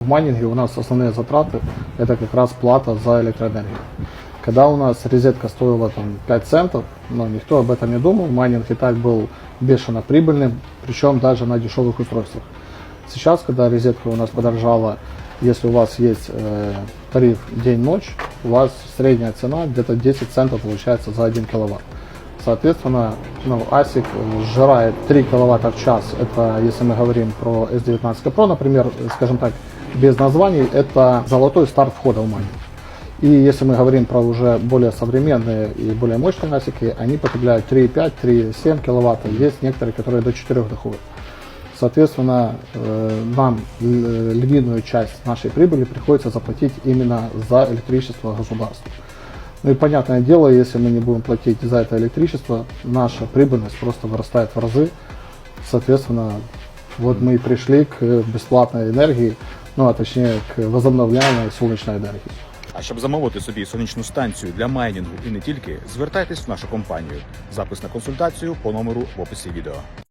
В майнинге у нас основные затраты – это как раз плата за электроэнергию. Когда у нас розетка стоила там 5 центов, но никто об этом не думал, майнинг и так был бешено прибыльным, причем даже на дешевых устройствах. Сейчас, когда розетка у нас подорожала, если у вас есть э, тариф день-ночь, у вас средняя цена где-то 10 центов получается за 1 киловатт. Соответственно, ну, ASIC э, сжирает 3 киловатта в час. Это, если мы говорим про S19 Pro, например, э, скажем так, без названий, это золотой старт входа в майнинг. И если мы говорим про уже более современные и более мощные ASIC, они потребляют 3,5, 3,7 киловатта. Есть некоторые, которые до 4 доходят. Соответственно, э, нам л- львиную часть нашей прибыли приходится заплатить именно за электричество государству. Ну и понятное дело, если мы не будем платить за это электричество, наша прибыльность просто вырастает в разы. Соответственно, вот мы и пришли к бесплатной энергии, ну а точнее к возобновляемой солнечной энергии. А щоб замовити собі сонячну станцію для майнінгу і не тільки, звертайтесь в нашу компанію. Запис на консультацію по номеру в описі відео.